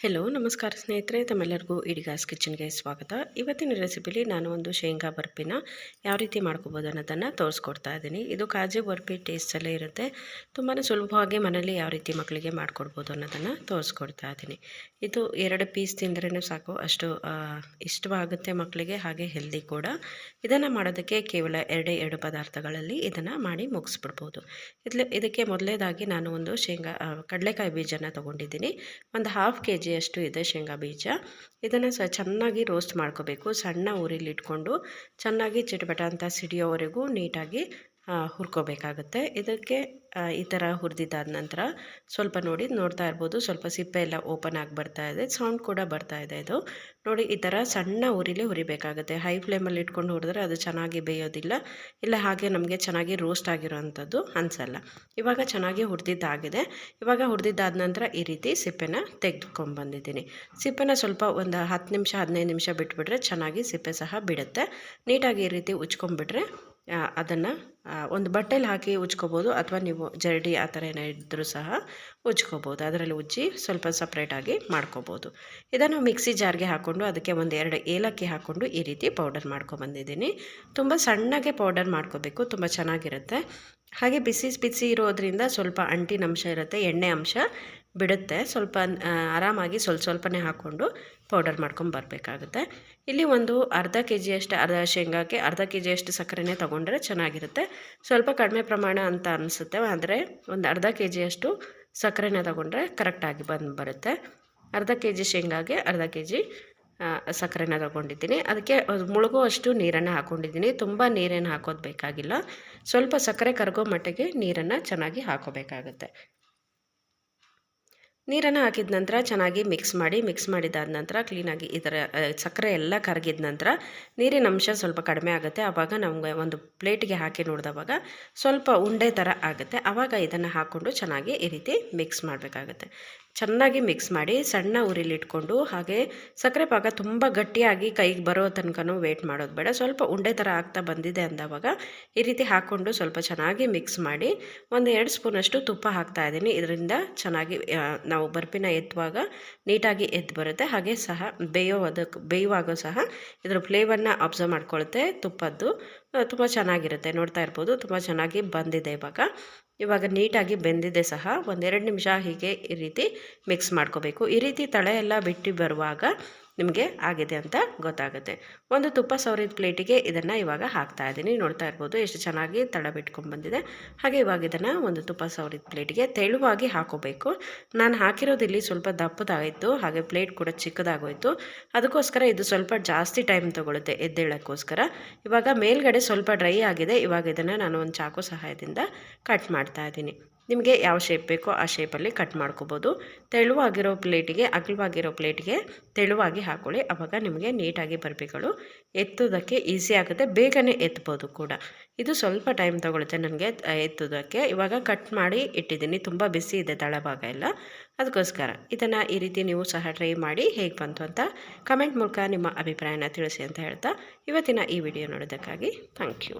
Hello ನಮಸ್ಕಾರ ಸ್ನೇಹಿತರೆ, ತಮ್ಮೆಲ್ಲರಿಗೂ ಇಡಿಗಾಸ್ ಕಿಚನ್ಗೆ ಸ್ವಾಗತ. ಇವತ್ತಿನ ರೆಸಿಪಿಲಿ ನಾನು ಒಂದು ಶೇಂಗಾ ಬರ್ಪಿನ ಯಾವ ರೀತಿ ಮಾಡ್ಕೋಬೋದು ಅನ್ನೋದನ್ನು ತೋರಿಸ್ಕೊಡ್ತಾ ಇದ್ದೀನಿ. ಇದು ಕಾಜು ಬರ್ಪಿ ಟೇಸ್ಟಲ್ಲೇ ಇರುತ್ತೆ. ತುಂಬಾ ಸುಲಭವಾಗಿ ಮನೇಲಿ ಯಾವ ರೀತಿ ಮಕ್ಕಳಿಗೆ ಮಾಡಿಕೊಡ್ಬೋದು ಅನ್ನೋದನ್ನು ತೋರಿಸ್ಕೊಡ್ತಾ ಇದ್ದೀನಿ. ಇದು ಎರಡು ಪೀಸ್ ತಿಂದ್ರೇ ಸಾಕು, ಅಷ್ಟು ಇಷ್ಟವಾಗುತ್ತೆ ಮಕ್ಕಳಿಗೆ, ಹಾಗೆ ಹೆಲ್ದಿ ಕೂಡ. ಇದನ್ನು ಮಾಡೋದಕ್ಕೆ ಕೇವಲ ಎರಡೇ ಎರಡು ಪದಾರ್ಥಗಳಲ್ಲಿ ಇದನ್ನು ಮಾಡಿ ಮುಗಿಸ್ಬಿಡ್ಬೋದು. ಇದಕ್ಕೆ ಮೊದಲೇದಾಗಿ ನಾನು ಒಂದು ಶೇಂಗಾ ಕಡಲೆಕಾಯಿ ಬೀಜನ ತೊಗೊಂಡಿದ್ದೀನಿ. ಒಂದು ಹಾಫ್ ಕೆ ಅಷ್ಟು ಇದೆ ಶೇಂಗಾ ಬೀಜ. ಇದನ್ನು ಸ ಚೆನ್ನಾಗಿ ರೋಸ್ಟ್ ಮಾಡ್ಕೋಬೇಕು. ಸಣ್ಣ ಊರಿಲಿ ಇಟ್ಕೊಂಡು ಚೆನ್ನಾಗಿ ಚಿಟಪಟ ಅಂತ ಸಿಡಿಯೋವರೆಗೂ ನೀಟಾಗಿ ಹುರ್ಕೋಬೇಕಾಗುತ್ತೆ. ಇದಕ್ಕೆ ಈ ಥರ ಹುರಿದಿದ್ದಾದ ನಂತರ ಸ್ವಲ್ಪ ನೋಡಿ ನೋಡ್ತಾ ಇರ್ಬೋದು. ಸ್ವಲ್ಪ ಸಿಪ್ಪೆ ಎಲ್ಲ ಓಪನ್ ಆಗಿ ಬರ್ತಾ ಇದೆ. ಸೌಂಡ್ ಕೂಡ ಬರ್ತಾ ಇದೆ ಇದು. ನೋಡಿ, ಈ ಥರ ಸಣ್ಣ ಉರಿಲಿ ಹುರಿಬೇಕಾಗುತ್ತೆ. ಹೈ ಫ್ಲೇಮಲ್ಲಿ ಇಟ್ಕೊಂಡು ಹುರಿದ್ರೆ ಅದು ಚೆನ್ನಾಗಿ ಬೇಯೋದಿಲ್ಲ. ಇಲ್ಲ, ಹಾಗೆ ನಮಗೆ ಚೆನ್ನಾಗಿ ರೋಸ್ಟ್ ಆಗಿರೋ ಅಂಥದ್ದು ಅನಿಸಲ್ಲ. ಇವಾಗ ಚೆನ್ನಾಗಿ ಹುರಿದಿದ್ದಾಗಿದೆ. ಇವಾಗ ಹುರಿದಿದ್ದಾದ ನಂತರ ಈ ರೀತಿ ಸಿಪ್ಪೆನ ತೆಗೆದುಕೊಂಡ್ಬಂದಿದ್ದೀನಿ ಸಿಪ್ಪೆನ ಸ್ವಲ್ಪ ಒಂದು ಹತ್ತು ನಿಮಿಷ, ಹದಿನೈದು ನಿಮಿಷ ಬಿಟ್ಬಿಟ್ರೆ ಚೆನ್ನಾಗಿ ಸಿಪ್ಪೆ ಸಹ ಬಿಡುತ್ತೆ. ನೀಟಾಗಿ ಈ ರೀತಿ ಉಚ್ಕೊಂಡ್ಬಿಟ್ರೆ ಅದನ್ನು ಒಂದು ಬಟ್ಟೆಲಿ ಹಾಕಿ ಉಜ್ಕೋಬೋದು ಅಥವಾ ನೀವು ಜರಡಿ ಆ ಥರ ಏನೋ ಇದ್ದರೂ ಸಹ ಉಜ್ಕೋಬೋದು. ಅದರಲ್ಲಿ ಉಜ್ಜಿ ಸ್ವಲ್ಪ ಸಪ್ರೇಟಾಗಿ ಮಾಡ್ಕೋಬೋದು. ಇದನ್ನು ಮಿಕ್ಸಿ ಜಾರ್ಗೆ ಹಾಕ್ಕೊಂಡು ಅದಕ್ಕೆ ಒಂದು ಎರಡು ಏಲಕ್ಕಿ ಹಾಕ್ಕೊಂಡು ಈ ರೀತಿ ಪೌಡರ್ ಮಾಡ್ಕೊಬಂದಿದ್ದೀನಿ ತುಂಬ ಸಣ್ಣಗೆ ಪೌಡರ್ ಮಾಡ್ಕೋಬೇಕು, ತುಂಬ ಚೆನ್ನಾಗಿರುತ್ತೆ. ಹಾಗೆ ಬಿಸಿ ಬಿಸಿ ಇರೋದ್ರಿಂದ ಸ್ವಲ್ಪ ಅಂಟಿನ ಅಂಶ ಇರುತ್ತೆ, ಎಣ್ಣೆ ಅಂಶ. ಬಿಡುತ್ತೆ. ಸ್ವಲ್ಪ ಆರಾಮಾಗಿ ಸ್ವಲ್ಪ ಸ್ವಲ್ಪನೇ ಹಾಕ್ಕೊಂಡು ಪೌಡರ್ ಮಾಡ್ಕೊಂಡು ಬರಬೇಕಾಗುತ್ತೆ. ಇಲ್ಲಿ ಒಂದು ಅರ್ಧ ಕೆ ಜಿಯಷ್ಟು ಅರ್ಧ ಶೇಂಗಾಕ್ಕೆ ಅರ್ಧ ಕೆ ಜಿಯಷ್ಟು ಸಕ್ಕರೆನೇ ತೊಗೊಂಡ್ರೆ ಚೆನ್ನಾಗಿರುತ್ತೆ. ಸ್ವಲ್ಪ ಕಡಿಮೆ ಪ್ರಮಾಣ ಅಂತ ಅನಿಸುತ್ತೆ. ಆದರೆ ಒಂದು ಅರ್ಧ ಕೆ ಜಿಯಷ್ಟು ಸಕ್ಕರೆನೇ ತೊಗೊಂಡ್ರೆ ಕರೆಕ್ಟಾಗಿ ಬಂದು ಬರುತ್ತೆ. ಅರ್ಧ ಕೆ ಜಿ ಶೇಂಗಾಗೆ ಅರ್ಧ ಕೆ ಜಿ ಸಕ್ಕರೆನ ತೊಗೊಂಡಿದ್ದೀನಿ. ಅದಕ್ಕೆ ಮುಳುಗುವಷ್ಟು ನೀರನ್ನು ಹಾಕ್ಕೊಂಡಿದ್ದೀನಿ ತುಂಬ ನೀರೇನು ಹಾಕೋದು ಬೇಕಾಗಿಲ್ಲ. ಸ್ವಲ್ಪ ಸಕ್ಕರೆ ಕರಗೋ ಮಟ್ಟಿಗೆ ನೀರನ್ನು ಚೆನ್ನಾಗಿ ಹಾಕೋಬೇಕಾಗುತ್ತೆ. ನೀರನ್ನು ಹಾಕಿದ ನಂತರ ಚೆನ್ನಾಗಿ ಮಿಕ್ಸ್ ಮಾಡಿ ಮಿಕ್ಸ್ ಮಾಡಿದಾದ ನಂತರ ಕ್ಲೀನಾಗಿ ಇದರ ಸಕ್ಕರೆ ಎಲ್ಲ ಕರಗಿದ ನಂತರ ನೀರಿನ ಅಂಶ ಸ್ವಲ್ಪ ಕಡಿಮೆ ಆಗುತ್ತೆ. ಆವಾಗ ನಮಗೆ ಒಂದು ಪ್ಲೇಟಿಗೆ ಹಾಕಿ ನೋಡಿದವಾಗ ಸ್ವಲ್ಪ ಉಂಡೆ ಥರ ಆಗುತ್ತೆ. ಆವಾಗ ಇದನ್ನು ಹಾಕ್ಕೊಂಡು ಚೆನ್ನಾಗಿ ಈ ರೀತಿ ಮಿಕ್ಸ್ ಮಾಡಬೇಕಾಗತ್ತೆ. ಚೆನ್ನಾಗಿ ಮಿಕ್ಸ್ ಮಾಡಿ ಸಣ್ಣ ಉರಿಲಿಟ್ಕೊಂಡು ಹಾಗೆ ಸಕ್ಕರೆ ಪಾಕ ತುಂಬ ಗಟ್ಟಿಯಾಗಿ ಕೈಗೆ ಬರೋ ತನಕನೂ ವೇಟ್ ಮಾಡೋದು ಬೇಡ. ಸ್ವಲ್ಪ ಉಂಡೆ ಥರ ಆಗ್ತಾ ಬಂದಿದೆ ಅಂದವಾಗ ಈ ರೀತಿ ಹಾಕ್ಕೊಂಡು ಸ್ವಲ್ಪ ಚೆನ್ನಾಗಿ ಮಿಕ್ಸ್ ಮಾಡಿ ಒಂದು ಎರಡು ಸ್ಪೂನಷ್ಟು ತುಪ್ಪ ಹಾಕ್ತಾ ಇದ್ದೀನಿ. ಇದರಿಂದ ಚೆನ್ನಾಗಿ ನಾವು ಬರ್ಪಿನ ಎತ್ತುವಾಗ ನೀಟಾಗಿ ಎದ್ದು ಬರುತ್ತೆ. ಹಾಗೆ ಸಹ ಬೇಯೋದಕ್ಕೆ ಬೇಯುವಾಗ ಸಹ ಇದರ ಫ್ಲೇವರ್ನ ಅಬ್ಸರ್ವ್ ಮಾಡ್ಕೊಳುತ್ತೆ ತುಪ್ಪದ್ದು. ತುಂಬ ಚೆನ್ನಾಗಿರುತ್ತೆ. ನೋಡ್ತಾ ಇರ್ಬೋದು. ತುಂಬ ಚೆನ್ನಾಗಿ ಬಂದಿದೆ ಇವಾಗ. ಇವಾಗ ನೀಟಾಗಿ ಬೆಂದಿದೆ ಸಹ. ಒಂದೆರಡು ನಿಮಿಷ ಹೀಗೆ ಈ ರೀತಿ ಮಿಕ್ಸ್ ಮಾಡ್ಕೋಬೇಕು. ಈ ರೀತಿ ತಳೆ ಎಲ್ಲ ಬಿಟ್ಟು ಬರುವಾಗ ನಿಮಗೆ ಆಗಿದೆ ಅಂತ ಗೊತ್ತಾಗುತ್ತೆ. ಒಂದು ತುಪ್ಪ ಸವರಿದ ಪ್ಲೇಟಿಗೆ ಇದನ್ನು ಇವಾಗ ಹಾಕ್ತಾ ಇದ್ದೀನಿ. ನೋಡ್ತಾ ಇರ್ಬೋದು ಎಷ್ಟು ಚೆನ್ನಾಗಿ ತಳ ಬಿಟ್ಕೊಂಡು ಬಂದಿದೆ. ಹಾಗೆ ಇವಾಗ ಇದನ್ನು ಒಂದು ತುಪ್ಪ ಸವರಿದ ಪ್ಲೇಟಿಗೆ ತೆಳುವಾಗಿ ಹಾಕೋಬೇಕು. ನಾನು ಹಾಕಿರೋದಿಲ್ಲಿ ಸ್ವಲ್ಪ ದಪ್ಪದಾಗಿತ್ತು ಹಾಗೆ ಪ್ಲೇಟ್ ಕೂಡ ಚಿಕ್ಕದಾಗೋಯಿತು. ಅದಕ್ಕೋಸ್ಕರ ಇದು ಸ್ವಲ್ಪ ಜಾಸ್ತಿ ಟೈಮ್ ತೊಗೊಳುತ್ತೆ ಎದ್ದೇಳೋಕ್ಕೋಸ್ಕರ. ಇವಾಗ ಮೇಲ್ಗಡೆ ಸ್ವಲ್ಪ ಡ್ರೈ ಆಗಿದೆ. ಇವಾಗ ಇದನ್ನು ನಾನು ಒಂದು ಚಾಕು ಸಹಾಯದಿಂದ ಕಟ್ ಮಾಡ್ತಾ ಇದ್ದೀನಿ. ನಿಮಗೆ ಯಾವ ಶೇಪ್ ಬೇಕೋ ಆ ಶೇಪಲ್ಲಿ ಕಟ್ ಮಾಡ್ಕೋಬೋದು. ತೆಳುವಾಗಿರೋ ಪ್ಲೇಟಿಗೆ ಅಗಲವಾಗಿರೋ ಪ್ಲೇಟಿಗೆ ತೆಳುವಾಗಿ ಹಾಕೊಳ್ಳಿ. ಆವಾಗ ನಿಮಗೆ ನೀಟಾಗಿ ಬರ್ಬಿಗಳು. ಎತ್ತೋದಕ್ಕೆ ಈಸಿ ಆಗುತ್ತೆ. ಬೇಗನೆ ಎತ್ಬೋದು ಕೂಡ. ಇದು ಸ್ವಲ್ಪ ಟೈಮ್ ತೊಗೊಳುತ್ತೆ ನನಗೆ ಎತ್ತೋದಕ್ಕೆ ಇವಾಗ ಕಟ್ ಮಾಡಿ ಇಟ್ಟಿದ್ದೀನಿ. ತುಂಬ ಬಿಸಿ ಇದೆ, ತಳಭಾಗ ಎಲ್ಲ. ಅದಕ್ಕೋಸ್ಕರ ಇದನ್ನು ಈ ರೀತಿ ನೀವು ಸಹ ಟ್ರೈ ಮಾಡಿ ಹೇಗೆ ಬಂತು ಅಂತ ಕಮೆಂಟ್ ಮೂಲಕ ನಿಮ್ಮ ಅಭಿಪ್ರಾಯನ ತಿಳಿಸಿ ಅಂತ ಹೇಳ್ತಾ ಇವತ್ತಿನ ಈ ವಿಡಿಯೋ ನೋಡೋದಕ್ಕಾಗಿ ಥ್ಯಾಂಕ್ ಯು